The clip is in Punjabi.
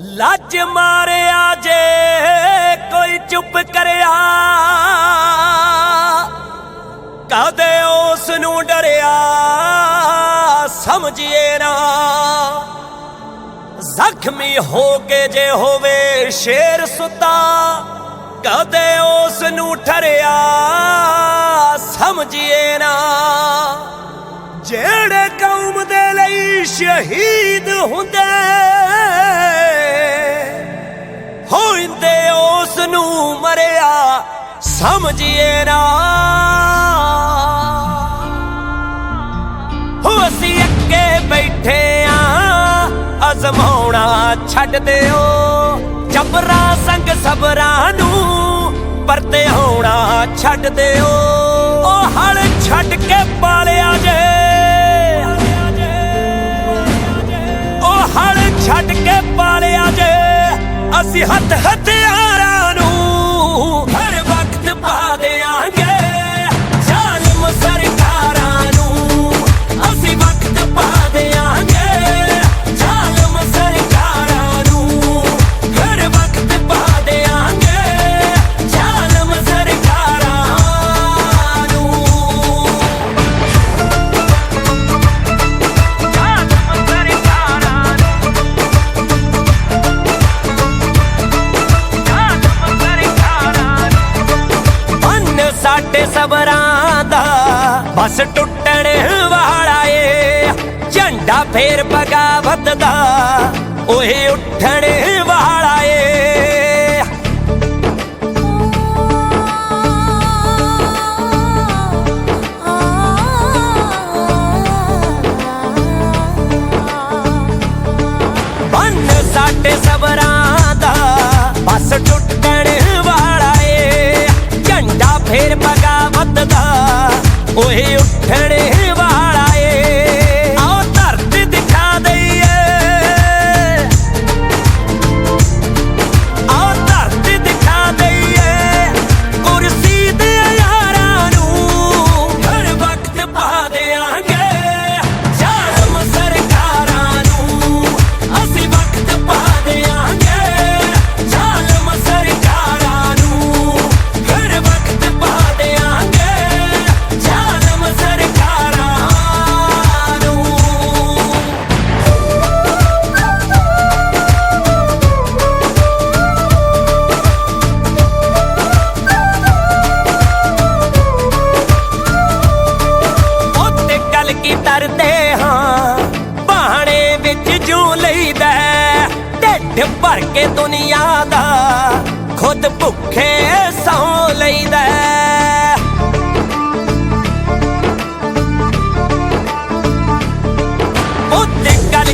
ਲੱਜ ਮਾਰਿਆ ਜੇ ਕੋਈ ਚੁੱਪ ਕਰਿਆ। ਕਦੇ ਉਸ ਨੂੰ ਡਰਿਆ, ਸਮਝੀਏ ਨਾ। ਜ਼ਖਮੀ ਹੋ ਕੇ ਜੇ ਹੋਵੇ ਸ਼ੇਰ ਸੁੱਤਾ, ਕਦੇ ਉਸ ਨੂੰ ਠਰਿਆ, ਸਮਝੀਏ ਨਾ। ਜਿਹੜੇ ਕੌਮ ਦੇ ਲਈ ਸ਼ਹੀਦ ਹੁੰਦੇ ਸਮਝੀਏ ਨਾ। ਹੋ ਅਸੀਂ ਅੱਗੇ ਬੈਠੇ ਆ, ਅਜ਼ਮਾਉਣਾ ਛੱਡ ਦਿਓ। ਜਬਰਾਂ ਸੰਗ ਸਬਰਾਂ ਨੂੰ ਪਰਤੇ ਹੋਣਾ ਛੱਡ ਦਿਓ। ਉਹ ਹਲ ਛੱਡ ਕੇ ਪਾਲਿਆ ਜੇ। ਉਹ ਹਲ ਛੱਡ ਕੇ ਪਾਲਿਆ ਜੇ। ਅਸੀਂ ਹੱਥ ਸਾਡੇ ਦਾ ਬਸ ਟੁੱਟਣ ਵਾਲਾ ਏ ਝੰਡਾ ਫੇਰ ਬਗਾਵਤ ਦਾ ਓਏ ਉੱਠਣ ਢਿੱਡ ਭਰ ਕੇ ਦੁਨੀਆ ਦਾ ਖੁਦ ਭੁੱਖੇ ਸੌ ਲੈਂਦਾ ਉਹ ਤੇ ਗੱਲ